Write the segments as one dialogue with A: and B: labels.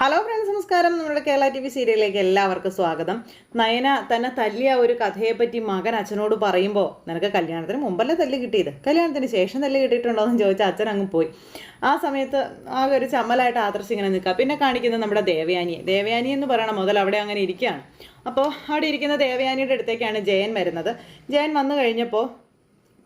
A: Hello friends നമസ്കാരം. നമ്മുടെ Kerala T V സീരിയലിലേക്ക് എല്ലാവർക്കും സ്വാഗതം. നയന തന്നെ തല്ലിയ ഒരു കഥയെപ്പറ്റി മകൻ അച്ഛനോട് പറയുമ്പോൾ നിനക്ക് കല്യാണത്തിന് മുമ്പല്ലേ തല്ല് കിട്ടിയത്? കല്യാണത്തിന് ശേഷം തല്ല് കിട്ടിയിട്ടുണ്ടോ? എന്ന് ചോദിച്ചാൽ അച്ഛൻ അങ്ങ് പോയി. ആ സമയത്ത് ആ ഒരു ചമ്മലായിട്ട് ആദർശ് ഇങ്ങനെ നിൽക്കുക പിന്നെ കാണിക്കുന്നത് നമ്മുടെ ദേവയാനിയെ ദേവയാനി എന്ന് പറയണ മുതൽ അവിടെ അങ്ങനെ ഇരിക്കുകയാണ്. അപ്പോൾ അവിടെ ഇരിക്കുന്ന ദേവയാനിയുടെ അടുത്തേക്കാണ് ജയൻ വരുന്നത്. ജയൻ വന്നു കഴിഞ്ഞപ്പോൾ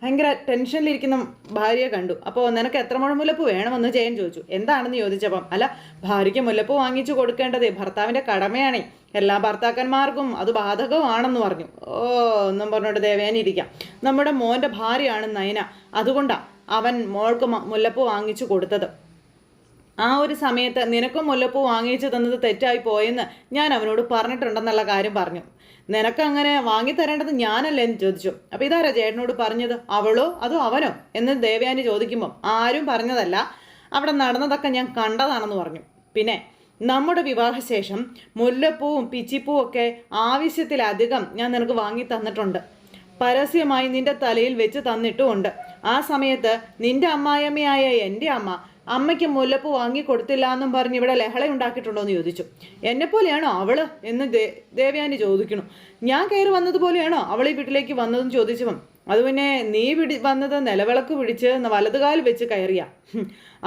A: ഭയങ്കര ടെൻഷനിലിരിക്കുന്ന ഭാര്യയെ കണ്ടു. അപ്പോൾ നിനക്ക് എത്ര മുഴ മുല്ലപ്പ് വേണമെന്ന് ജയൻ ചോദിച്ചു. എന്താണെന്ന് ചോദിച്ചപ്പം അല്ല ഭാര്യയ്ക്ക് മുല്ലപ്പ് വാങ്ങിച്ചു കൊടുക്കേണ്ടത് ഭർത്താവിന്റെ കടമയാണേ. എല്ലാ ഭർത്താക്കന്മാർക്കും അത് ബാധകമാണെന്ന് പറഞ്ഞു. ഓ എന്നും പറഞ്ഞോട്ട് ദേവേനിരിക്കാം നമ്മുടെ മോന്റെ ഭാര്യയാണ് നയന. അതുകൊണ്ടാണ് അവൻ മോൾക്ക് മുല്ലപ്പ് വാങ്ങിച്ചു കൊടുത്തത്. ആ ഒരു സമയത്ത് നിനക്കും മുല്ലപ്പൂ വാങ്ങിച്ചു തന്നത് തെറ്റായി പോയെന്ന് ഞാൻ അവനോട് പറഞ്ഞിട്ടുണ്ടെന്നുള്ള കാര്യം പറഞ്ഞു. നിനക്ക് അങ്ങനെ വാങ്ങിത്തരേണ്ടത് ഞാനല്ലേ എന്ന് ചോദിച്ചു. അപ്പോൾ ഇതാരാ ചേട്ടനോട് പറഞ്ഞത്? അവളോ? അതോ അവനോ? എന്ന് ദേവയാനി ചോദിക്കുമ്പം ആരും പറഞ്ഞതല്ല. അവിടെ നടന്നതൊക്കെ ഞാൻ കണ്ടതാണെന്ന് പറഞ്ഞു. പിന്നെ നമ്മുടെ വിവാഹശേഷം മുല്ലപ്പൂവും പിച്ചിപ്പൂവും ഒക്കെ ആവശ്യത്തിലധികം ഞാൻ നിനക്ക് വാങ്ങി തന്നിട്ടുണ്ട്. പരസ്യമായി നിന്റെ തലയിൽ വെച്ച് തന്നിട്ടുമുണ്ട്. ആ സമയത്ത് നിന്റെ അമ്മായിയമ്മയായ എന്റെ അമ്മ അമ്മയ്ക്ക് മുല്ലപ്പ് വാങ്ങി കൊടുത്തില്ല എന്നും പറഞ്ഞ് ഇവിടെ ലഹള ഉണ്ടാക്കിയിട്ടുണ്ടോ എന്ന് ചോദിച്ചു എന്നെപ്പോലെയാണോ അവൾ? എന്ന് ദേ ദേവയാനി ചോദിക്കണു ഞാൻ കയറി വന്നതുപോലെയാണോ അവൾ ഈ വീട്ടിലേക്ക് വന്നതെന്ന് ചോദിച്ചപ്പം അത് പിന്നെ നീ പിടി വന്നത് നിലവിളക്ക് പിടിച്ച് വലതുകാൽ വെച്ച് കയറിയ.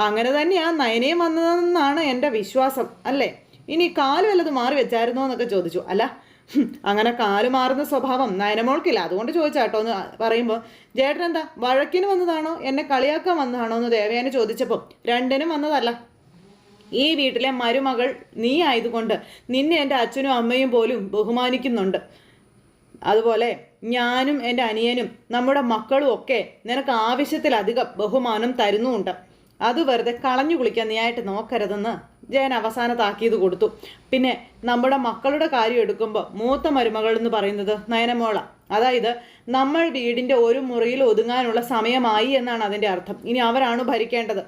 A: അങ്ങനെ തന്നെയാ നയനയും വന്നതെന്നാണ് എന്റെ വിശ്വാസം അല്ലേ? ഇനി കാൽ വല്ലത് മാറി വെച്ചായിരുന്നോ എന്നൊക്കെ ചോദിച്ചു. അല്ല അങ്ങനെ കാൽ മാറുന്ന സ്വഭാവം നയനമോൾക്കില്ല. അതുകൊണ്ട് ചോദിച്ചാട്ടോ എന്ന് പറയുമ്പോൾ ജേട്ടൻ എന്താ വഴക്കിന് വന്നതാണോ? എന്നെ കളിയാക്കാൻ വന്നതാണോ? എന്ന് ദേവയാനെ ചോദിച്ചപ്പോൾ രണ്ടിനും വന്നതല്ല. ഈ വീട്ടിലെ മരുമകൾ നീ ആയതുകൊണ്ട് നിന്നെ എന്റെ അച്ഛനും അമ്മയും പോലും ബഹുമാനിക്കുന്നുണ്ട്. അതുപോലെ ഞാനും എന്റെ അനിയനും നമ്മുടെ മക്കളും ഒക്കെ നിനക്ക് ആവശ്യത്തിലധികം ബഹുമാനം തരുന്നുമുണ്ട്. അത് വെറുതെ കളഞ്ഞു കുളിക്കാൻ നീയായിട്ട് നോക്കരുതെന്ന് ജയൻ അവസാന താക്കീത് കൊടുത്തു. പിന്നെ നമ്മുടെ മക്കളുടെ കാര്യം എടുക്കുമ്പോൾ മൂത്ത മരുമകൾ എന്ന് പറയുന്നത് നയനമോള. അതായത് നമ്മൾ വീടിന്റെ ഒരു മുറിയിൽ ഒതുങ്ങാനുള്ള സമയമായി എന്നാണ് അതിന്റെ അർത്ഥം. ഇനി അവരാണ് ഭരിക്കേണ്ടത്.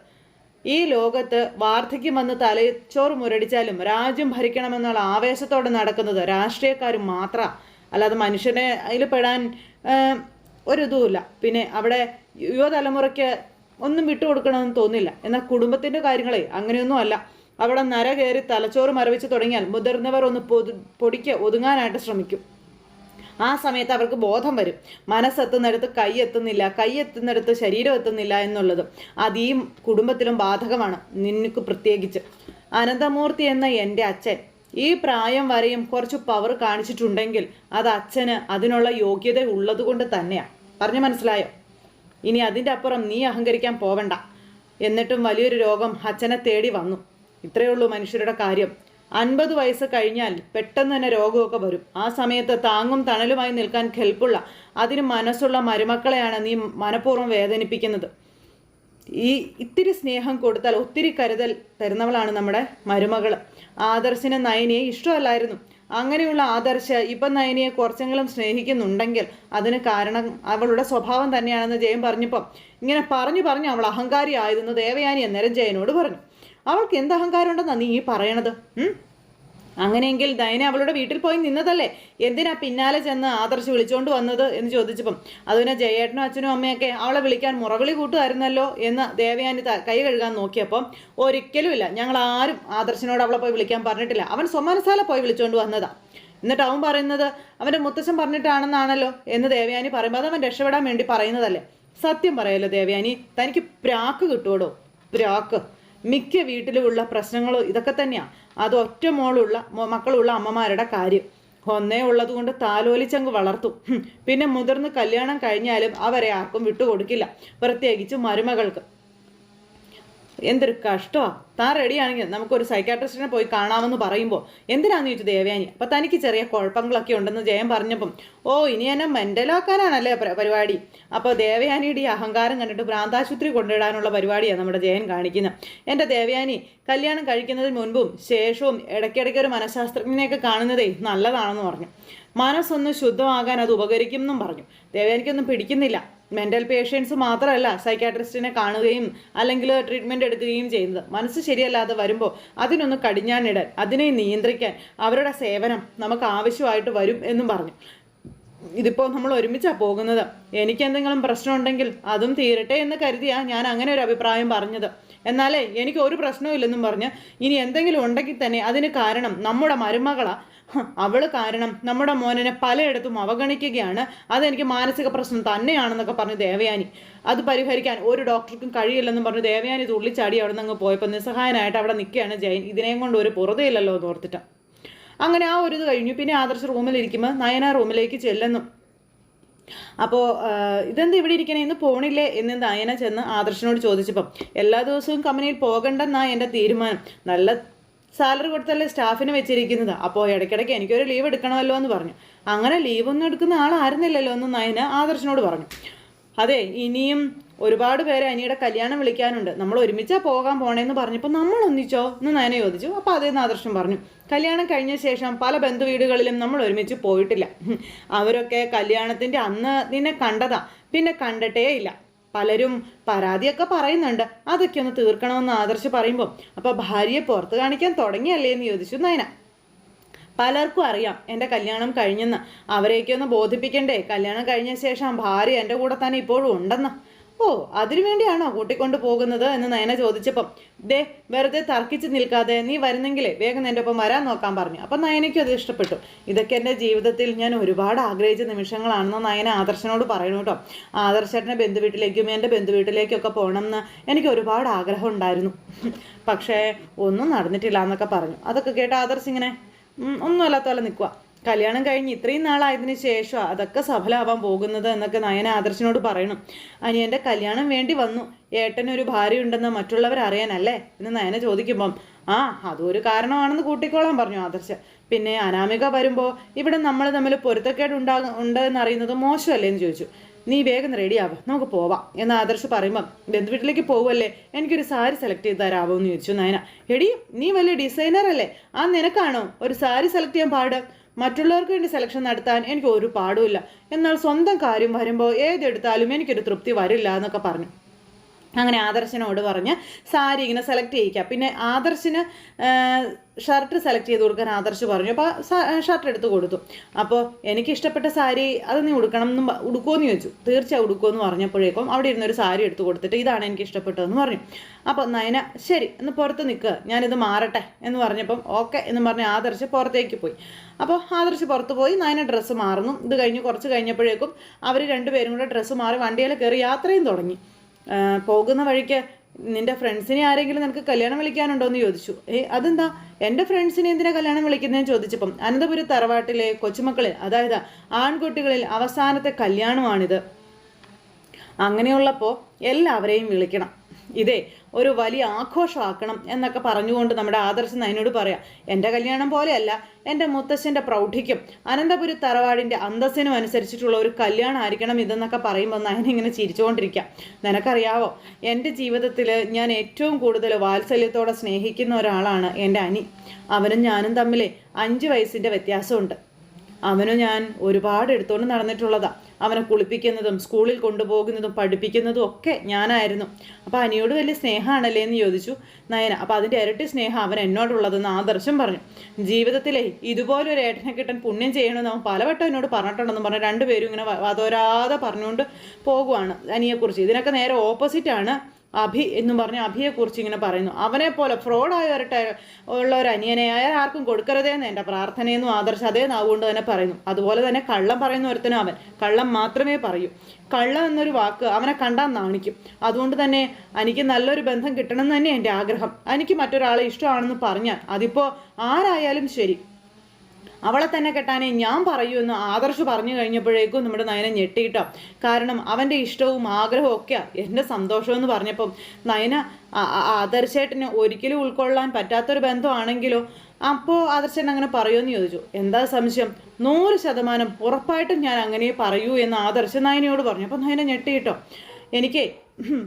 A: ഈ ലോകത്ത് വാർദ്ധക്യം വന്ന് തലച്ചോറ് മുരടിച്ചാലും രാജ്യം ഭരിക്കണമെന്നുള്ള ആവേശത്തോടെ നടക്കുന്നത് രാഷ്ട്രീയക്കാരും മാത്രം. അല്ലാതെ മനുഷ്യനെ അതിൽ പെടാൻ ഒരു ഒരിതുമില്ല പിന്നെ അവിടെ യുവതലമുറയ്ക്ക് ഒന്നും വിട്ടുകൊടുക്കണമെന്ന് തോന്നില്ല. എന്നാൽ കുടുംബത്തിന്റെ കാര്യങ്ങളെ അങ്ങനെയൊന്നും അല്ല. അവിടെ നര കയറി തലച്ചോറ് മറവിച്ച് തുടങ്ങിയാൽ മുതിർന്നവർ ഒന്ന് പൊതു പൊടിക്ക് ഒതുങ്ങാനായിട്ട് ശ്രമിക്കും. ആ സമയത്ത് അവർക്ക് ബോധം വരും. മനസ്സെത്തുന്നിടത്ത് കൈ എത്തുന്നില്ല കൈ എത്തുന്നിടത്ത് ശരീരം എത്തുന്നില്ല എന്നുള്ളത് അത് ഈ കുടുംബത്തിലും ബാധകമാണ് നിനക്ക് പ്രത്യേകിച്ച്. അനന്തമൂർത്തി എന്ന എന്റെ അച്ഛൻ ഈ പ്രായം വരെയും കുറച്ച് പവർ കാണിച്ചിട്ടുണ്ടെങ്കിൽ അത് അച്ഛന് അതിനുള്ള യോഗ്യത ഉള്ളത് കൊണ്ട് തന്നെയാണ് പറഞ്ഞു മനസ്സിലായോ? ഇനി അതിന്റെ അപ്പുറം നീ അഹങ്കരിക്കാൻ പോവണ്ട. എന്നിട്ടും വലിയൊരു രോഗം അച്ഛനെ തേടി വന്നു. ഇത്രയേ ഉള്ളൂ മനുഷ്യരുടെ കാര്യം. അൻപത് വയസ്സ് കഴിഞ്ഞാൽ പെട്ടെന്ന് തന്നെ രോഗമൊക്കെ വരും. ആ സമയത്ത് താങ്ങും തണലുമായി നിൽക്കാൻ കെൽപ്പുള്ള അതിന് മനസ്സുള്ള മരുമക്കളെയാണ് നീ മനഃപൂർവം വേദനിപ്പിക്കുന്നത്. ഈ ഇത്തിരി സ്നേഹം കൊടുത്താൽ ഒത്തിരി കരുതൽ തരുന്നവളാണ് നമ്മുടെ മരുമകൾ ആദർശിന് നയനിയെ ഇഷ്ടമല്ലായിരുന്നു. അങ്ങനെയുള്ള ആദർശ ഇപ്പം നയനിയെ കുറച്ചെങ്കിലും സ്നേഹിക്കുന്നുണ്ടെങ്കിൽ അതിന് കാരണം അവളുടെ സ്വഭാവം തന്നെയാണെന്ന് ജയൻ പറഞ്ഞപ്പം ഇങ്ങനെ പറഞ്ഞു പറഞ്ഞു അവൾ അഹങ്കാരി ആയതെന്ന് ദേവയാനി അന്നേരം ജയനോട് പറഞ്ഞു അവൾക്ക് എന്ത് അഹങ്കാരം ഉണ്ടെന്നാ നീ പറയണത് ഉം? അങ്ങനെയെങ്കിൽ ദയന അവളുടെ വീട്ടിൽ പോയി നിന്നതല്ലേ? എന്തിനാ പിന്നാലെ ചെന്ന് ആദർശ് വിളിച്ചോണ്ട് വന്നത് എന്ന് ചോദിച്ചപ്പം അതുപിന്നെ ജയേട്ടനും അച്ഛനും അമ്മയൊക്കെ അവളെ വിളിക്കാൻ മുറവിളി കൂട്ടുമായിരുന്നല്ലോ എന്ന് ദേവയാനി കൈ കഴുകാൻ നോക്കിയപ്പം ഒരിക്കലുമില്ല. ഞങ്ങൾ ആരും ആദർശിനോട് അവളെ പോയി വിളിക്കാൻ പറഞ്ഞിട്ടില്ല. അവൻ സ്വമനസാല പോയി വിളിച്ചോണ്ട് വന്നതാ. എന്നിട്ട് അവൻ പറയുന്നത് അവന്റെ മുത്തച്ഛൻ പറഞ്ഞിട്ടാണെന്നാണല്ലോ എന്ന് ദേവയാനി പറയുമ്പോൾ അത് അവൻ രക്ഷപ്പെടാൻ വേണ്ടി പറയുന്നതല്ലേ? സത്യം പറയല്ലോ ദേവയാനി തനിക്ക് പ്രാക്ക് കിട്ടുവോടോ? പ്രാക്ക്. മിക്ക വീട്ടിലുമുള്ള പ്രശ്നങ്ങൾ ഇതൊക്കെ തന്നെയാണ് അത് ഒറ്റ മോളുള്ള മക്കളുള്ള അമ്മമാരുടെ കാര്യം. ഒന്നേ ഉള്ളത് കൊണ്ട് താലോലിച്ചങ്ങ് വളർത്തും. പിന്നെ മുതിർന്ന് കല്യാണം കഴിഞ്ഞാലും അവരെ ആർക്കും വിട്ടുകൊടുക്കില്ല. പ്രത്യേകിച്ച് മരുമകൾക്ക്. എന്തൊരു കഷ്ടമാണ് താൻ റെഡിയാണെങ്കിൽ നമുക്കൊരു സൈക്കാട്രിസ്റ്റിനെ പോയി കാണാമെന്ന് പറയുമ്പോൾ എന്തിനാന്ന് ചോദിച്ചു ദേവയാനി? അപ്പോൾ തനിക്ക് ചെറിയ കുഴപ്പങ്ങളൊക്കെ ഉണ്ടെന്ന് ജയൻ പറഞ്ഞപ്പം ഓ ഇനി എന്നെ മെന്റലാക്കാനാണല്ലേ പരിപാടി? അപ്പോൾ ദേവയാനിയുടെ ഈ അഹങ്കാരം കണ്ടിട്ട് ഭ്രാന്താശുപത്രി കൊണ്ടിടാനുള്ള പരിപാടിയാണ് നമ്മുടെ ജയൻ കാണിക്കുന്നത് എന്റെ ദേവയാനി കല്യാണം കഴിക്കുന്നതിന് മുൻപും ശേഷവും ഇടയ്ക്കിടയ്ക്ക് ഒരു മനഃശാസ്ത്രജ്ഞനെയൊക്കെ കാണുന്നതേ നല്ലതാണെന്ന് പറഞ്ഞു. മനസ്സൊന്ന് ശുദ്ധമാകാൻ അത് ഉപകരിക്കും എന്നും പറഞ്ഞു. ദേവയാനിക്കൊന്നും പിടിക്കുന്നില്ല. മെന്റൽ പേഷ്യൻസ് മാത്രമല്ല സൈക്കാട്രിസ്റ്റിനെ കാണുകയും അല്ലെങ്കിൽ ട്രീറ്റ്മെന്റ് എടുക്കുകയും ചെയ്യുന്നത്. മനസ്സ് ശരിയല്ലാതെ വരുമ്പോൾ അതിനൊന്ന് കടിഞ്ഞാനിടാൻ അതിനെ നിയന്ത്രിക്കാൻ അവരുടെ സേവനം നമുക്ക് ആവശ്യമായിട്ട് വരും എന്നും പറഞ്ഞു. ഇതിപ്പോൾ നമ്മൾ ഒരുമിച്ചാണ് പോകുന്നത്. എനിക്ക് എന്തെങ്കിലും പ്രശ്നമുണ്ടെങ്കിൽ അതും തീരട്ടെ എന്ന് കരുതിയാ ഞാൻ അങ്ങനെ ഒരു അഭിപ്രായം പറഞ്ഞത്. എന്നാലേ എനിക്ക് ഒരു പ്രശ്നവും ഇല്ലെന്നും പറഞ്ഞ് ഇനി എന്തെങ്കിലും ഉണ്ടെങ്കിൽ തന്നെ അതിന് കാരണം നമ്മുടെ മരുമകളാ ഹ്, അവൾ കാരണം നമ്മുടെ മോനെ പലയിടത്തും അവഗണിക്കുകയാണ്. അതെനിക്ക് മാനസിക പ്രശ്നം തന്നെയാണെന്നൊക്കെ പറഞ്ഞു ദേവയാനി. അത് പരിഹരിക്കാൻ ഒരു ഡോക്ടർക്കും കഴിയില്ലെന്നും പറഞ്ഞു ദേവയാനി തുള്ളിച്ചാടി അവിടെ നിന്ന് പോയപ്പോൾ നിസ്സഹായനായിട്ട് അവിടെ നിൽക്കുകയാണ് ജയൻ. ഇതിനെയും കൊണ്ട് ഒരു പുറതയില്ലല്ലോ എന്ന് ഓർത്തിട്ട്. അങ്ങനെ ആ ഒരു ഇത് കഴിഞ്ഞു. പിന്നെ ആദർശ റൂമിലിരിക്കുമ്പോൾ നയന റൂമിലേക്ക് ചെല്ലുന്നു. അപ്പോൾ ഇതെന്ത് ഇവിടെ ഇരിക്കണേ? ഇന്ന് പോണില്ലേ? എന്ന് നയന ചെന്ന് ആദർശനോട് ചോദിച്ചപ്പം എല്ലാ ദിവസവും കമ്പനിയിൽ പോകണ്ടെന്നാണ് എന്റെ തീരുമാനം. നല്ല സാലറി കൊടുത്തല്ലേ സ്റ്റാഫിന് വെച്ചിരിക്കുന്നത്? അപ്പോൾ ഇടയ്ക്കിടയ്ക്ക് എനിക്കൊരു ലീവ് എടുക്കണമല്ലോ എന്ന് പറഞ്ഞു. അങ്ങനെ ലീവൊന്നും എടുക്കുന്ന ആളായിരുന്നില്ലല്ലോ എന്ന് നയന ആദർശനോട് പറഞ്ഞു. അതെ ഇനിയും ഒരുപാട് പേരെ അനിയുടെ കല്യാണം വിളിക്കാനുണ്ട്. നമ്മൾ ഒരുമിച്ചാ പോകാൻ പോണേന്ന് പറഞ്ഞപ്പോൾ നമ്മൾ ഒന്നിച്ചോ എന്ന് നയന ചോദിച്ചു. അപ്പോൾ അതേന്ന് ആദർശം പറഞ്ഞു. കല്യാണം കഴിഞ്ഞ ശേഷം പല ബന്ധു വീടുകളിലും നമ്മൾ ഒരുമിച്ച് പോയിട്ടില്ല. അവരൊക്കെ കല്യാണത്തിന്റെ അന്ന് നിന്നെ കണ്ടതാ. പിന്നെ കണ്ടിട്ടേ ഇല്ല. പലരും പരാതിയൊക്കെ പറയുന്നുണ്ട്. അതൊക്കെ ഒന്ന് തീർക്കണമെന്ന് ആദർശ് പറയുമ്പോൾ അപ്പോൾ ഭാര്യയെ പുറത്ത് കാണിക്കാൻ തുടങ്ങിയല്ലേ? എന്ന് ചോദിച്ചു നയന. പലർക്കും അറിയാം എന്റെ കല്യാണം കഴിഞ്ഞെന്ന്. അവരെയൊക്കെ ഒന്ന് ബോധിപ്പിക്കണ്ടേ? കല്യാണം കഴിഞ്ഞ ശേഷം ഭാര്യ എന്റെ കൂടെ തന്നെ ഇപ്പോഴും ഉണ്ടെന്ന്. ഓ അതിനു വേണ്ടിയാണോ കൂട്ടിക്കൊണ്ട് പോകുന്നത് എന്ന് നയന ചോദിച്ചപ്പം ദേ വെറുതെ തർക്കിച്ച് നിൽക്കാതെ നീ വരുന്നെങ്കിലേ വേഗം എന്റെ ഒപ്പം വരാൻ നോക്കാൻ പറഞ്ഞു. അപ്പം നയനയ്ക്കും അത് ഇഷ്ടപ്പെട്ടു. ഇതൊക്കെ എന്റെ ജീവിതത്തിൽ ഞാൻ ഒരുപാട് ആഗ്രഹിച്ച നിമിഷങ്ങളാണെന്ന് നയന ആദർശനോട് പറയണു കേട്ടോ. ആദർശേട്ടന്റെ ബന്ധുവീട്ടിലേക്കും എന്റെ ബന്ധുവീട്ടിലേക്കൊക്കെ പോകണമെന്ന് എനിക്ക് ഒരുപാട് ആഗ്രഹം ഉണ്ടായിരുന്നു. പക്ഷേ ഒന്നും നടന്നിട്ടില്ല എന്നൊക്കെ പറഞ്ഞു. അതൊക്കെ കേട്ട ആദർശ് ഇങ്ങനെ ഒന്നും ഒന്നുമല്ലാത്ത പോലെ നിൽക്കുക കല്യാണം കഴിഞ്ഞ് ഇത്രയും നാളായതിനു ശേഷം അതൊക്കെ സഫലമാവാൻ പോകുന്നത് എന്നൊക്കെ നയന ആദർശനോട് പറയണം. അനിയന്റെ കല്യാണം വേണ്ടി വന്നു. ഏട്ടനൊരു ഭാര്യ ഉണ്ടെന്ന് മറ്റുള്ളവർ അറിയാനല്ലേ? എന്ന് നയന ചോദിക്കുമ്പം ആ അതൊരു കാരണമാണെന്ന് കൂട്ടിക്കോളാൻ പറഞ്ഞു ആദർശ. പിന്നെ അനാമിക വരുമ്പോൾ ഇവിടെ നമ്മൾ തമ്മിൽ പൊരുത്തക്കേട് ഉണ്ടാകും ഉണ്ട് എന്നറിയുന്നത് മോശമല്ലേ എന്ന് ചോദിച്ചു. നീ വേഗം റെഡിയാവുക നമുക്ക് പോവാം. എന്ന് ആദർശ് പറയുമ്പം ബന്ധുവീട്ടിലേക്ക് പോവല്ലേ? എനിക്കൊരു സാരി സെലക്ട് ചെയ്ത് തരാമോ എന്ന് ചോദിച്ചു നയന. എടി നീ വലിയ ഡിസൈനർ അല്ലേ? ആ നിനക്കാണോ ഒരു സാരി സെലക്ട് ചെയ്യാൻ പാട്? മറ്റുള്ളവർക്ക് വേണ്ടി സെലക്ഷൻ നടത്താൻ എനിക്ക് ഒരു പാടുമില്ല. എന്നാൽ സ്വന്തം കാര്യം വരുമ്പോൾ ഏതെടുത്താലും എനിക്കൊരു തൃപ്തി വരില്ല എന്നൊക്കെ പറഞ്ഞു. അങ്ങനെ ആദർശനോട് പറഞ്ഞ് സാരി ഇങ്ങനെ സെലക്ട് ചെയ്യിക്കുക പിന്നെ ആദർശിന് ഷർട്ട് സെലക്ട് ചെയ്ത് കൊടുക്കാൻ ആദർശ് പറഞ്ഞു. അപ്പോൾ ഷർട്ട് എടുത്ത് കൊടുത്തു. അപ്പോൾ എനിക്ക് ഇഷ്ടപ്പെട്ട സാരി അത് നീ ഉടുക്കണം എന്നും ഉടുക്കുമെന്ന് ചോദിച്ചു. തീർച്ചയായും ഉടുക്കുമെന്ന് പറഞ്ഞപ്പോഴേക്കും അവിടെ ഇരുന്നൊരു സാരി എടുത്ത് കൊടുത്തിട്ട് ഇതാണ് എനിക്ക് ഇഷ്ടപ്പെട്ടതെന്ന് പറഞ്ഞു. അപ്പോൾ നയന ശരി എന്ന് പുറത്ത് നിൽക്കുക ഞാനിത് മാറട്ടെ എന്ന് പറഞ്ഞപ്പം ഓക്കെ എന്ന് പറഞ്ഞ് ആദർശ് പുറത്തേക്ക് പോയി. അപ്പോൾ ആദർശ് പുറത്ത് പോയി. നയന ഡ്രസ്സ് മാറുന്നു. ഇത് കഴിഞ്ഞ് കുറച്ച് കഴിഞ്ഞപ്പോഴേക്കും അവർ രണ്ടുപേരും കൂടെ ഡ്രസ്സ് മാറി വണ്ടിയിൽ കയറി യാത്രയും തുടങ്ങി. പോകുന്ന വഴിക്ക് നിന്റെ ഫ്രണ്ട്സിനെ ആരെങ്കിലും നിനക്ക് കല്യാണം വിളിക്കാനുണ്ടോ എന്ന് ചോദിച്ചു. ഏ അതെന്താ? എന്റെ ഫ്രണ്ട്സിനെ എന്തിനാ കല്യാണം വിളിക്കുന്നതെന്ന് ചോദിച്ചപ്പം അനന്തപുര തറവാട്ടിലെ കൊച്ചുമക്കളിൽ അതായത് ആൺകുട്ടികളിൽ അവസാനത്തെ കല്യാണമാണിത്. അങ്ങനെയുള്ളപ്പോൾ എല്ലാവരെയും വിളിക്കണം. ഇതേ ഒരു വലിയ ആഘോഷമാക്കണം എന്നൊക്കെ പറഞ്ഞുകൊണ്ട് നമ്മുടെ ആദർശൻ അതിനോട് പറയാം എന്റെ കല്യാണം പോലെയല്ല എന്റെ മുത്തശ്ശന്റെ പ്രൗഢിക്കും അനന്തപുരി തറവാടിന്റെ അന്തസ്സിനും അനുസരിച്ചിട്ടുള്ള ഒരു കല്യാണം ആയിരിക്കണം ഇതെന്നൊക്കെ പറയുമ്പോൾ നയനിങ്ങനെ ചിരിച്ചുകൊണ്ടിരിക്കാം. നിനക്കറിയാവോ എന്റെ ജീവിതത്തിൽ ഞാൻ ഏറ്റവും കൂടുതൽ വാത്സല്യത്തോടെ സ്നേഹിക്കുന്ന ഒരാളാണ് എന്റെ അനി. അവനും ഞാനും തമ്മിലെ അഞ്ച് വയസ്സിന്റെ വ്യത്യാസമുണ്ട്. അവനും ഞാൻ ഒരുപാട് എടുത്തുകൊണ്ട് നടന്നിട്ടുള്ളതാ. അവനെ കുളിപ്പിക്കുന്നതും സ്കൂളിൽ കൊണ്ടുപോകുന്നതും പഠിപ്പിക്കുന്നതും ഒക്കെ ഞാനായിരുന്നു. അപ്പോൾ അനിയോട് വലിയ സ്നേഹമാണല്ലേ എന്ന് ചോദിച്ചു. നയന അപ്പോൾ അതിന്റെ ഇരട്ടി സ്നേഹം അവൻ എന്നോടുള്ളതെന്ന് ആദർശം പറഞ്ഞു. ജീവിതത്തിലെ ഇതുപോലെ ഒരു ഏട്ടനെ കിട്ടാൻ പുണ്യം ചെയ്യണമെന്ന് അവൻ പലവട്ടം എന്നോട് പറഞ്ഞിട്ടുണ്ടെന്ന് പറഞ്ഞു. രണ്ടുപേരും ഇങ്ങനെ വതോരാതെ പറഞ്ഞുകൊണ്ട് പോകുവാണ് അനിയെക്കുറിച്ച്. ഇതിനൊക്കെ നേരെ ഓപ്പോസിറ്റാണ് അഭി എന്ന് പറഞ്ഞ് അഭിയെക്കുറിച്ച് ഇങ്ങനെ പറയുന്നു. അവനെ പോലെ ഫ്രോഡായ വരട്ടെ ഉള്ള ഒരു അനിയനെ അയാൾ ആർക്കും കൊടുക്കരുതേന്ന് എന്റെ പ്രാർത്ഥനയെന്നും ആദർശം അതേ നാവുകൊണ്ട് തന്നെ പറയുന്നു. അതുപോലെ തന്നെ കള്ളം പറയുന്ന ഒരുത്തനും അവൻ. കള്ളം മാത്രമേ പറയൂ. കള്ളം എന്നൊരു വാക്ക് അവനെ കണ്ടാൽ നാണിക്കും. അതുകൊണ്ട് തന്നെ എനിക്ക് നല്ലൊരു ബന്ധം കിട്ടണം എന്ന് തന്നെ എന്റെ ആഗ്രഹം. എനിക്ക് മറ്റൊരാളെ ഇഷ്ടമാണെന്ന് പറഞ്ഞാൽ അതിപ്പോൾ ആരായാലും ശരി. അവളെ തന്നെ കെട്ടാനേ ഞാൻ പറയൂ എന്ന് ആദർശ് പറഞ്ഞു കഴിഞ്ഞപ്പോഴേക്കും നമ്മുടെ നയന ഞെട്ടിയിട്ടോ. കാരണം അവന്റെ ഇഷ്ടവും ആഗ്രഹവും ഒക്കെ എന്റെ സന്തോഷം എന്ന് പറഞ്ഞപ്പം നയന ആദർശേട്ടന് ഒരിക്കലും ഉൾക്കൊള്ളാൻ പറ്റാത്തൊരു ബന്ധമാണെങ്കിലോ? അപ്പോൾ ആദർശൻ അങ്ങനെ പറയുമെന്ന് ചോദിച്ചു. എന്താ സംശയം? നൂറ് ശതമാനം ഉറപ്പായിട്ടും ഞാൻ അങ്ങനെ പറയൂ എന്ന് ആദർശ നയനയോട് പറഞ്ഞു. അപ്പം നയന ഞെട്ടിയിട്ടോ. എനിക്ക്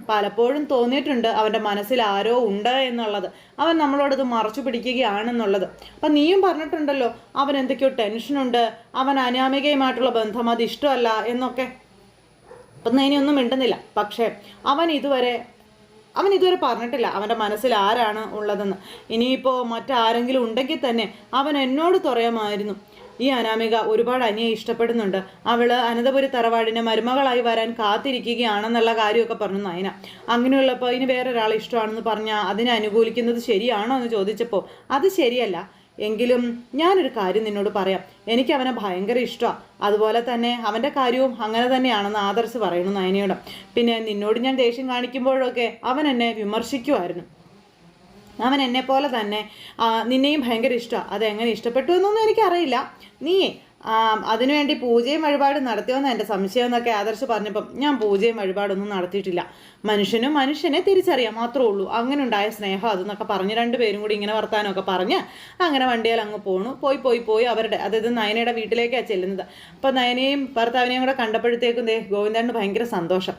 A: പലപ്പോഴും തോന്നിയിട്ടുണ്ട് അവന്റെ മനസ്സിൽ ആരോ ഉണ്ട് എന്നുള്ളത്. അവൻ നമ്മളോടത് മറച്ചു പിടിക്കുകയാണെന്നുള്ളത്. അപ്പം നീയും പറഞ്ഞിട്ടുണ്ടല്ലോ അവൻ എന്തൊക്കെയോ ടെൻഷനുണ്ട് അവൻ അനാമികയുമായിട്ടുള്ള ബന്ധം അത് ഇഷ്ടമല്ല എന്നൊക്കെ. അപ്പം ഇനിയൊന്നും മിണ്ടുന്നില്ല. പക്ഷേ അവൻ ഇതുവരെ അവൻ ഇതുവരെ പറഞ്ഞിട്ടില്ല അവന്റെ മനസ്സിൽ ആരാണ് ഉള്ളതെന്ന്. ഇനിയിപ്പോൾ മറ്റാരെങ്കിലും ഉണ്ടെങ്കിൽ തന്നെ അവൻ എന്നോട് തുറയാമായിരുന്നു. ഈ അനാമിക ഒരുപാട് അനിയെ ഇഷ്ടപ്പെടുന്നുണ്ട്. അവൾ അനന്തപുരി തറവാടിന് മരുമകളായി വരാൻ കാത്തിരിക്കുകയാണെന്നുള്ള കാര്യമൊക്കെ പറഞ്ഞു നയന. അങ്ങനെയുള്ളപ്പോൾ ഇനി വേറെ ഒരാളെ ഇഷ്ടമാണെന്ന് പറഞ്ഞാൽ അതിനെ അനുകൂലിക്കുന്നത് ശരിയാണോ എന്ന് ചോദിച്ചപ്പോൾ അത് ശരിയല്ല. എങ്കിലും ഞാനൊരു കാര്യം നിന്നോട് പറയാം. എനിക്ക് അവനെ ഭയങ്കര ഇഷ്ടമാണ് അതുപോലെ തന്നെ അവന്റെ കാര്യവും അങ്ങനെ തന്നെയാണെന്ന് ആദർശ് പറയുന്നു നയനയോട്. പിന്നെ നിന്നോട് ഞാൻ ദേഷ്യം കാണിക്കുമ്പോഴൊക്കെ അവൻ എന്നെ വിമർശിക്കുമായിരുന്നു അവൻ എന്നെ പോലെ തന്നെ നിന്നെയും ഭയങ്കര ഇഷ്ടമാണ് അതെങ്ങനെ ഇഷ്ടപ്പെട്ടു എന്നൊന്നും എനിക്കറിയില്ല. ആ, അതിനുവേണ്ടി പൂജയും വഴിപാടും നടത്തിയോന്ന് എന്റെ സംശയം എന്നൊക്കെ ആദർശ് പറഞ്ഞപ്പം ഞാൻ പൂജയും വഴിപാടൊന്നും നടത്തിയിട്ടില്ല. മനുഷ്യനും മനുഷ്യനെ തിരിച്ചറിയാം മാത്രമേ ഉള്ളൂ. അങ്ങനെ ഉണ്ടായ സ്നേഹം അതെന്നൊക്കെ പറഞ്ഞ് രണ്ടുപേരും കൂടി ഇങ്ങനെ വർത്താനമൊക്കെ പറഞ്ഞ് അങ്ങനെ വണ്ടിയിൽ അങ്ങ് പോണു. പോയി പോയി പോയി അവരുടെ അതായത് നയനയുടെ വീട്ടിലേക്കാണ് ചെല്ലുന്നത്. അപ്പോൾ നയനയും ഭർത്താവിനെയും കൂടെ കണ്ടപ്പോഴത്തേക്കും ദേ ഗോവിന്ദന് ഭയങ്കര സന്തോഷം.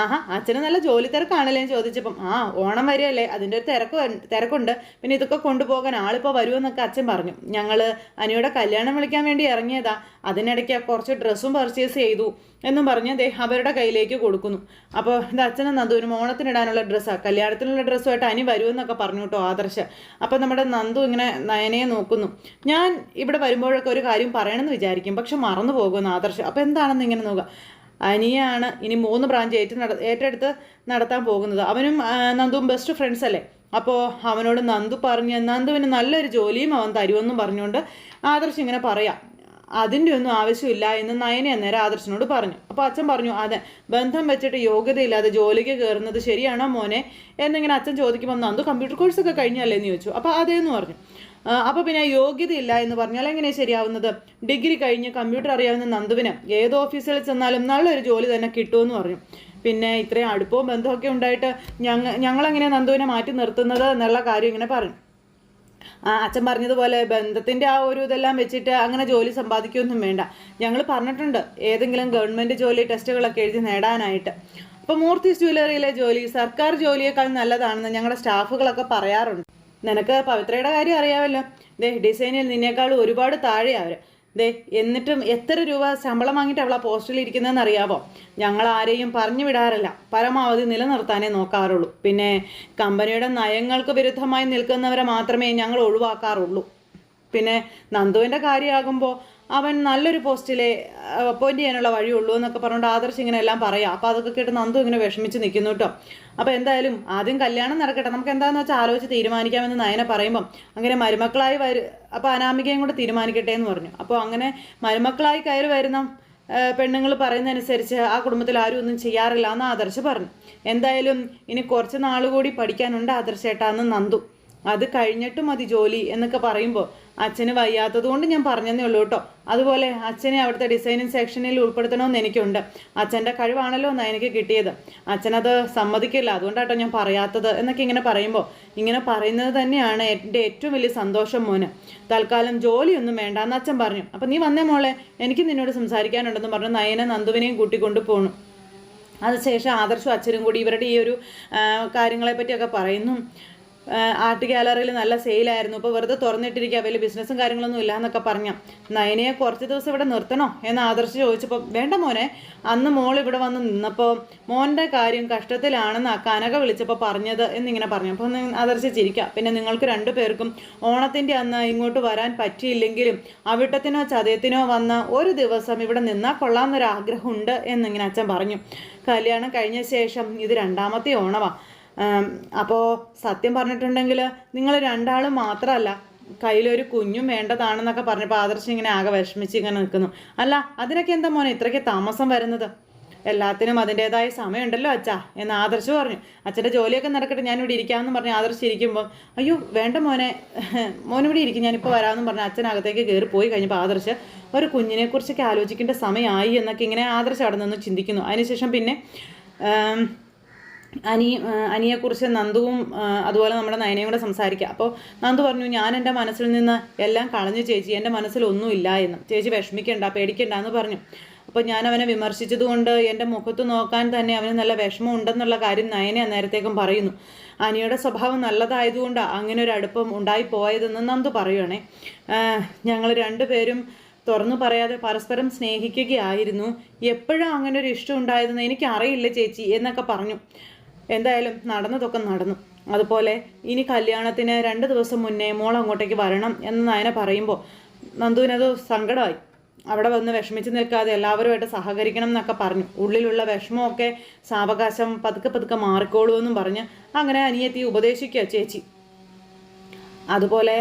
A: ആഹാ അച്ഛന് നല്ല ജോലി തിരക്കാണല്ലേ ചോദിച്ചപ്പം ആ ഓണം വരികയല്ലേ അതിന്റെ ഒരു തിരക്ക് തിരക്കുണ്ട്. പിന്നെ ഇതൊക്കെ കൊണ്ടുപോകാൻ ആളിപ്പോൾ വരുമെന്നൊക്കെ അച്ഛൻ പറഞ്ഞു. ഞങ്ങൾ അനിയുടെ കല്യാണം വിളിക്കാൻ വേണ്ടി ഇറങ്ങിയതാ. അതിനിടയ്ക്ക് കുറച്ച് ഡ്രസ്സും പർച്ചേസ് ചെയ്തു. എന്നും പറഞ്ഞ് ദേ അവരുടെ കയ്യിലേക്ക് കൊടുക്കുന്നു. അപ്പോൾ ഇത് അച്ഛനും നന്ദുവിനും ഓണത്തിനിടാനുള്ള ഡ്രസ്സാണ് കല്യാണത്തിനുള്ള ഡ്രസ്സുമായിട്ട് അനി വരുമെന്നൊക്കെ പറഞ്ഞു കേട്ടോ ആദർശ്. അപ്പോൾ നമ്മുടെ നന്ദു ഇങ്ങനെ നയനയെ നോക്കുന്നു. ഞാൻ ഇവിടെ വരുമ്പോഴൊക്കെ ഒരു കാര്യം പറയണമെന്ന് വിചാരിക്കും പക്ഷെ മറന്നു പോകുന്നു ആദർശ്. അപ്പോൾ എന്താണെന്ന് ഇങ്ങനെ നോക്കുക? അനിയാണ് ഇനി മൂന്ന് ബ്രാഞ്ച് ഏറ്റു ഏറ്റെടുത്ത് നടത്താൻ പോകുന്നത്. അവനും നന്ദുവും ബെസ്റ്റ് ഫ്രണ്ട്സ് അല്ലേ? അപ്പോൾ അവനോട് നന്ദു പറഞ്ഞ് നന്ദുവിന് നല്ലൊരു ജോലിയും അവൻ തരുമെന്നും പറഞ്ഞുകൊണ്ട് ആദർശ് ഇങ്ങനെ പറയാം. അതിന്റെ ഒന്നും ആവശ്യമില്ല എന്ന് നയനെ അന്നേരം ആദർശനോട് പറഞ്ഞു. അപ്പോൾ അച്ഛൻ പറഞ്ഞു അതെ ബന്ധം വെച്ചിട്ട് യോഗ്യതയില്ലാതെ ജോലിക്ക് കയറുന്നത് ശരിയാണോ മോനെ? എന്നിങ്ങനെ അച്ഛൻ ചോദിക്കുമ്പോൾ നന്ദു കമ്പ്യൂട്ടർ കോഴ്സൊക്കെ കഴിഞ്ഞല്ലേ? എന്ന് ചോദിച്ചു. അപ്പോൾ അതേന്ന് പറഞ്ഞു. അപ്പോൾ പിന്നെ യോഗ്യതയില്ല എന്ന് പറഞ്ഞാൽ എങ്ങനെയാണ് ശരിയാവുന്നത്? ഡിഗ്രി കഴിഞ്ഞ് കമ്പ്യൂട്ടർ അറിയാവുന്ന നന്ദുവിന് ഏത് ഓഫീസിൽ ചെന്നാലും നല്ലൊരു ജോലി തന്നെ കിട്ടുമെന്ന് പറഞ്ഞു. പിന്നെ ഇത്രയും അടുപ്പവും ബന്ധമൊക്കെ ഉണ്ടായിട്ട് ഞങ്ങൾ ഞങ്ങളെങ്ങനെ നന്ദുവിനെ മാറ്റി നിർത്തുന്നത് എന്നുള്ള കാര്യം ഇങ്ങനെ പറഞ്ഞു. ആ അച്ഛൻ പറഞ്ഞതുപോലെ ബന്ധത്തിന്റെ ആ ഒരു ഇതെല്ലാം വെച്ചിട്ട് അങ്ങനെ ജോലി സമ്പാദിക്കുകയൊന്നും വേണ്ട. ഞങ്ങൾ പറഞ്ഞിട്ടുണ്ട് ഏതെങ്കിലും ഗവൺമെന്റ് ജോലി ടെസ്റ്റുകളൊക്കെ എഴുതി നേടാനായിട്ട്. അപ്പോൾ മൂർത്തി ജ്വല്ലറിയിലെ ജോലി സർക്കാർ ജോലിയേക്കാൾ നല്ലതാണെന്ന് ഞങ്ങളുടെ സ്റ്റാഫുകളൊക്കെ പറയാറുണ്ട്. നിനക്ക് പവിത്രയുടെ കാര്യം അറിയാമല്ലോ ദേ ഡിസൈനിൽ നിന്നേക്കാൾ ഒരുപാട് താഴെ അവർ ദേ എന്നിട്ടും എത്ര രൂപ ശമ്പളം വാങ്ങിയിട്ട് അവളാ പോസ്റ്റിൽ ഇരിക്കുന്നതെന്ന് അറിയാവോ? ഞങ്ങൾ ആരെയും പറഞ്ഞു വിടാറില്ല. പരമാവധി നിലനിർത്താനേ നോക്കാറുള്ളൂ. പിന്നെ കമ്പനിയുടെ നയങ്ങൾക്ക് വിരുദ്ധമായി നിൽക്കുന്നവരെ മാത്രമേ ഞങ്ങൾ ഒഴിവാക്കാറുള്ളൂ. പിന്നെ നന്ദുവിന്റെ കാര്യമാകുമ്പോൾ അവൻ നല്ലൊരു പോസ്റ്റിലെ അപ്പോയിന്റ് ചെയ്യാനുള്ള വഴിയുള്ളൂ എന്നൊക്കെ പറഞ്ഞുകൊണ്ട് ആദർശ് ഇങ്ങനെ എല്ലാം പറയാം. അപ്പോൾ അതൊക്കെ കേട്ട് നന്ദു ഇങ്ങനെ വിഷമിച്ച് നിൽക്കുന്നു കേട്ടോ അപ്പോൾ എന്തായാലും ആദ്യം കല്യാണം നടക്കട്ടെ. നമുക്ക് എന്താണെന്ന് വെച്ചാൽ ആലോചിച്ച് തീരുമാനിക്കാമെന്ന് നയന പറയുമ്പം അങ്ങനെ മരുമക്കളായി വരും അപ്പോൾ അനാമികയും കൂടെ തീരുമാനിക്കട്ടെ എന്ന് പറഞ്ഞു. അപ്പോൾ അങ്ങനെ മരുമക്കളായി കയറി വരുന്ന പെണ്ണുങ്ങൾ പറയുന്നതനുസരിച്ച് ആ കുടുംബത്തിൽ ആരും ഒന്നും ചെയ്യാറില്ല എന്ന് ആദർശ് പറഞ്ഞു. എന്തായാലും ഇനി കുറച്ച് നാൾ കൂടി പഠിക്കാനുണ്ട് ആദർശേട്ടാന്ന് നന്ദു. അത് കഴിഞ്ഞിട്ട് മതി ജോലി എന്നൊക്കെ പറയുമ്പോൾ അച്ഛന് വയ്യാത്തത് കൊണ്ട് ഞാൻ പറഞ്ഞതേ ഉള്ളൂ കേട്ടോ. അതുപോലെ അച്ഛനെ അവിടുത്തെ ഡിസൈനിങ് സെക്ഷനിൽ ഉൾപ്പെടുത്തണമെന്ന് എനിക്കുണ്ട്. അച്ഛന്റെ കഴിവാണല്ലോ എന്നാണ് എനിക്ക് കിട്ടിയത്. അച്ഛനത് സമ്മതിക്കില്ല. അതുകൊണ്ടാട്ടോ ഞാൻ പറയാത്തത് എന്നൊക്കെ ഇങ്ങനെ പറയുമ്പോൾ ഇങ്ങനെ പറയുന്നത് തന്നെയാണ് എന്റെ ഏറ്റവും വലിയ സന്തോഷം മോന്. തൽക്കാലം ജോലിയൊന്നും വേണ്ട എന്ന് അച്ഛൻ പറഞ്ഞു. അപ്പം നീ വന്നേ മോളെ. എനിക്ക് നിന്നോട് സംസാരിക്കാനുണ്ടെന്ന് പറഞ്ഞു നയനെ നന്ദുവിനെയും കൂട്ടിക്കൊണ്ട് പോണു. അതിനുശേഷം ആദർശവും അച്ഛനും കൂടി ഇവരുടെ ഈ ഒരു കാര്യങ്ങളെപ്പറ്റിയൊക്കെ പറയുന്നു. ആർട്ട് ഗാലറിയിൽ നല്ല സെയിലായിരുന്നു. ഇപ്പോൾ വെറുതെ തുറന്നിട്ടിരിക്കുക വലിയ ബിസിനസ്സും കാര്യങ്ങളൊന്നും ഇല്ല എന്നൊക്കെ പറഞ്ഞു. നയനയെ കുറച്ച് ദിവസം ഇവിടെ നിർത്തണോ എന്ന് ആദർശ് ചോദിച്ചപ്പോൾ വേണ്ട മോനെ. അന്ന് മോൾ ഇവിടെ വന്ന് നിന്നപ്പോൾ മോന്റെ കാര്യം കഷ്ടത്തിലാണെന്ന് ആ കനക വിളിച്ചപ്പോൾ പറഞ്ഞത് എന്നിങ്ങനെ പറഞ്ഞു. അപ്പോൾ ആദർശ് ചിരിക്കുക പിന്നെ നിങ്ങൾക്ക് രണ്ടു പേർക്കും ഓണത്തിന്റെ അന്ന് ഇങ്ങോട്ട് വരാൻ പറ്റിയില്ലെങ്കിലും അവിട്ടത്തിനോ ചതയത്തിനോ വന്ന് ഒരു ദിവസം ഇവിടെ നിന്നാൽ കൊള്ളാമെന്നൊരു ആഗ്രഹമുണ്ട് എന്നിങ്ങനെ അച്ഛൻ പറഞ്ഞു. കല്യാണം കഴിഞ്ഞ ശേഷം ഇത് രണ്ടാമത്തെ ഓണമാണ് അപ്പോൾ സത്യം പറഞ്ഞിട്ടുണ്ടെങ്കിൽ നിങ്ങൾ രണ്ടാളും മാത്രമല്ല കയ്യിലൊരു കുഞ്ഞും വേണ്ടതാണെന്നൊക്കെ പറഞ്ഞപ്പോൾ ആദർശം ഇങ്ങനെ ആകെ വിഷമിച്ച് ഇങ്ങനെ നിൽക്കുന്നു അല്ല അതിനൊക്കെ എന്താ മോനെ ഇത്രയ്ക്ക് താമസം വരുന്നത്? എല്ലാത്തിനും അതിന്റെതായ സമയമുണ്ടല്ലോ അച്ഛാ എന്ന് ആദർശ് പറഞ്ഞു. അച്ഛന്റെ ജോലിയൊക്കെ നടക്കട്ടെ ഞാനിവിടെ ഇരിക്കാമെന്ന് പറഞ്ഞ് ആദർശ് ഇരിക്കുമ്പോൾ അയ്യോ വേണ്ട മോനെ മോനിവിടെ ഇരിക്കും ഞാനിപ്പോൾ വരാമെന്ന് പറഞ്ഞ് അച്ഛനകത്തേക്ക് കയറി പോയി കഴിഞ്ഞപ്പോൾ ആദർശ് ഒരു കുഞ്ഞിനെക്കുറിച്ചൊക്കെ ആലോചിക്കേണ്ട സമയമായി എന്നൊക്കെ ഇങ്ങനെ ആദർശ് അവിടെ നിന്ന് ചിന്തിക്കുന്നു. അതിനുശേഷം പിന്നെ അനി അനിയെക്കുറിച്ച് നന്ദുവും അതുപോലെ നമ്മുടെ നയനയും കൂടെ സംസാരിക്കുക അപ്പോൾ നന്ദു പറഞ്ഞു ഞാൻ എന്റെ മനസ്സിൽ നിന്ന് എല്ലാം കളഞ്ഞു ചേച്ചി. എന്റെ മനസ്സിലൊന്നുമില്ല എന്ന്. ചേച്ചി വിഷമിക്കണ്ട പേടിക്കണ്ട എന്ന് പറഞ്ഞു. അപ്പോൾ ഞാൻ അവനെ വിമർശിച്ചതുകൊണ്ട് എന്റെ മുഖത്ത് നോക്കാൻ തന്നെ അവന് നല്ല വിഷമം ഉണ്ടെന്നുള്ള കാര്യം നയന നേരത്തേക്കും പറയുന്നു. അനിയുടെ സ്വഭാവം നല്ലതായതുകൊണ്ട് അങ്ങനെ ഒരു അടുപ്പം ഉണ്ടായി ഉണ്ടായിപ്പോയതെന്ന് നന്ദു പറയുവാണേ. ഞങ്ങൾ രണ്ടുപേരും തുറന്നു പറയാതെ പരസ്പരം സ്നേഹിക്കുകയായിരുന്നു. എപ്പോഴും അങ്ങനെ ഒരു ഇഷ്ടം ഉണ്ടായതെന്ന് എനിക്കറിയില്ല ചേച്ചി എന്നൊക്കെ പറഞ്ഞു. എന്തായാലും നടന്നതൊക്കെ നടന്നു. അതുപോലെ ഇനി കല്യാണത്തിന് രണ്ട് ദിവസം മുന്നേ മോൾ അങ്ങോട്ടേക്ക് വരണം എന്ന് നയന പറയുമ്പോൾ നന്ദുവിനത് സങ്കടമായി. അവിടെ വന്ന് വിഷമിച്ച് നിൽക്കാതെ എല്ലാവരുമായിട്ട് സഹകരിക്കണം എന്നൊക്കെ പറഞ്ഞു. ഉള്ളിലുള്ള വിഷമമൊക്കെ സാവകാശം പതുക്കെ പതുക്കെ മാറിക്കോളൂ എന്നും പറഞ്ഞ് അങ്ങനെ അനിയത്തി ഉപദേശിക്കുക ചേച്ചി. അതുപോലെ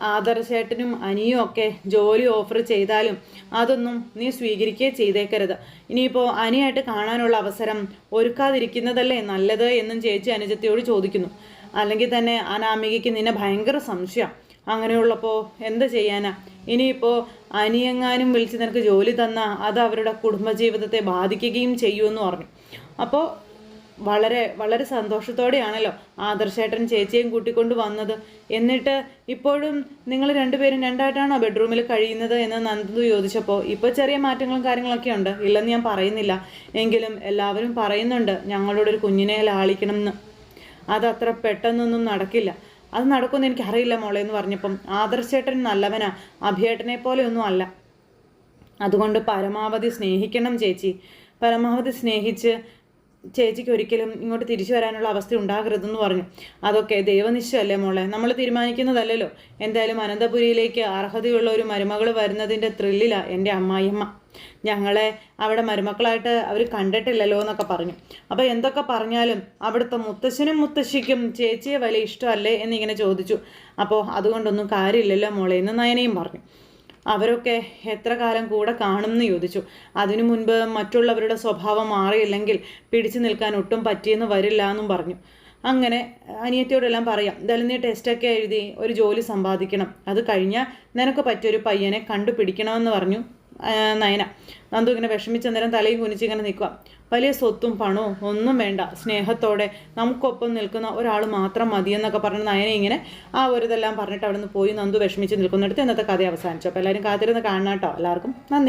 A: ആദർശേട്ടനും അനിയും ഒക്കെ ജോലി ഓഫർ ചെയ്താലും അതൊന്നും നീ സ്വീകരിക്കുകയെ ചെയ്തേക്കരുത്. ഇനിയിപ്പോൾ അനിയായിട്ട് കാണാനുള്ള അവസരം ഒരുക്കാതിരിക്കുന്നതല്ലേ നല്ലത് എന്നും ചേച്ചി അനുജത്തിയോട് ചോദിക്കുന്നു. അല്ലെങ്കിൽ തന്നെ അനാമികയ്ക്ക് നിന്നെ ഭയങ്കര സംശയം. അങ്ങനെയുള്ളപ്പോൾ എന്ത് ചെയ്യാനാ? ഇനിയിപ്പോൾ അനിയെങ്ങാനും വിളിച്ച് നിനക്ക് ജോലി തന്നാൽ അത് അവരുടെ കുടുംബജീവിതത്തെ ബാധിക്കുകയും ചെയ്യുമെന്ന് പറഞ്ഞു. അപ്പോൾ വളരെ വളരെ സന്തോഷത്തോടെയാണല്ലോ ആദർശേട്ടൻ ചേച്ചിയും കൂട്ടിക്കൊണ്ട് വന്നത്. എന്നിട്ട് ഇപ്പോഴും നിങ്ങൾ രണ്ടുപേരും രണ്ടായിട്ടാണോ ബെഡ്റൂമിൽ കഴിയുന്നത് എന്ന് നന്ദു ചോദിച്ചപ്പോൾ ഇപ്പോൾ ചെറിയ മാറ്റങ്ങളും കാര്യങ്ങളൊക്കെ ഉണ്ട്. ഇല്ലെന്ന് ഞാൻ പറയുന്നില്ല. എങ്കിലും എല്ലാവരും പറയുന്നുണ്ട് ഞങ്ങളോട് ഒരു കുഞ്ഞിനെ ലാളിക്കണം എന്ന്. അതത്ര പെട്ടെന്നൊന്നും നടക്കില്ല. അത് നടക്കുമെന്ന് എനിക്കറിയില്ല മോളെ എന്ന് പറഞ്ഞപ്പം ആദർശേട്ടൻ നല്ലവനാ അഭിയേട്ടനെ പോലെ ഒന്നും അല്ല. അതുകൊണ്ട് പരമാവധി സ്നേഹിക്കണം ചേച്ചി. പരമാവധി സ്നേഹിച്ച് ചേച്ചിക്ക് ഒരിക്കലും ഇങ്ങോട്ട് തിരിച്ചു വരാനുള്ള അവസ്ഥ ഉണ്ടാകരുതെന്ന് പറഞ്ഞു. അതൊക്കെ ദൈവനിശ്ചയമല്ലേ മോളെ? നമ്മൾ തീരുമാനിക്കുന്നതല്ലല്ലോ. എന്തായാലും അനന്തപുരിയിലേക്ക് അർഹതയുള്ള ഒരു മരുമകൾ വരുന്നതിന്റെ ത്രില്ലിലാണ് എന്റെ അമ്മായിയമ്മ. ഞങ്ങളെ അവിടെ മരുമക്കളായിട്ട് അവർ കണ്ടിട്ടില്ലല്ലോ എന്നൊക്കെ പറഞ്ഞു. അപ്പോൾ എന്തൊക്കെ പറഞ്ഞാലും അവിടുത്തെ മുത്തശ്ശനും മുത്തശ്ശിക്കും ചേച്ചിയെ വലിയ ഇഷ്ടമല്ലേ എന്നിങ്ങനെ ചോദിച്ചു. അപ്പോൾ അതുകൊണ്ടൊന്നും കാര്യമില്ലല്ലോ മോളെ എന്ന് നയനയും പറഞ്ഞു. അവരൊക്കെ എത്ര കാലം കൂടെ കാണുമെന്ന് ചോദിച്ചു. അതിനു മുൻപ് മറ്റുള്ളവരുടെ സ്വഭാവം മാറിയില്ലെങ്കിൽ പിടിച്ചു നിൽക്കാൻ ഒട്ടും പറ്റിയെന്ന് വരില്ല എന്നും പറഞ്ഞു. അങ്ങനെ അനിയത്തിയോടെല്ലാം പറയാം എന്തായാലും നീ ടെസ്റ്റൊക്കെ എഴുതി ഒരു ജോലി സമ്പാദിക്കണം. അത് കഴിഞ്ഞാൽ നിനക്ക് പറ്റിയൊരു പയ്യനെ കണ്ടുപിടിക്കണമെന്ന് പറഞ്ഞു നയന. നന്ദു ഇങ്ങനെ വിഷമിച്ച നേരം തലയും കുനിച്ച് ഇങ്ങനെ നിൽക്കുക വലിയ സ്വത്തും പണവും ഒന്നും വേണ്ട. സ്നേഹത്തോടെ നമുക്കൊപ്പം നിൽക്കുന്ന ഒരാൾ മാത്രം മതിയെന്നൊക്കെ പറഞ്ഞ് നയനെ ഇങ്ങനെ ആ ഒരു ഇതെല്ലാം പറഞ്ഞിട്ട് അവിടെ നിന്ന് പോയി നന്ദു വിഷമിച്ച് നിൽക്കുന്നിടത്ത് ഇന്നത്തെ കഥ അവസാനിച്ചു. അപ്പോൾ എല്ലാവരും കാത്തിരുന്ന് കാണാം കേട്ടോ. എല്ലാവർക്കും നന്ദി.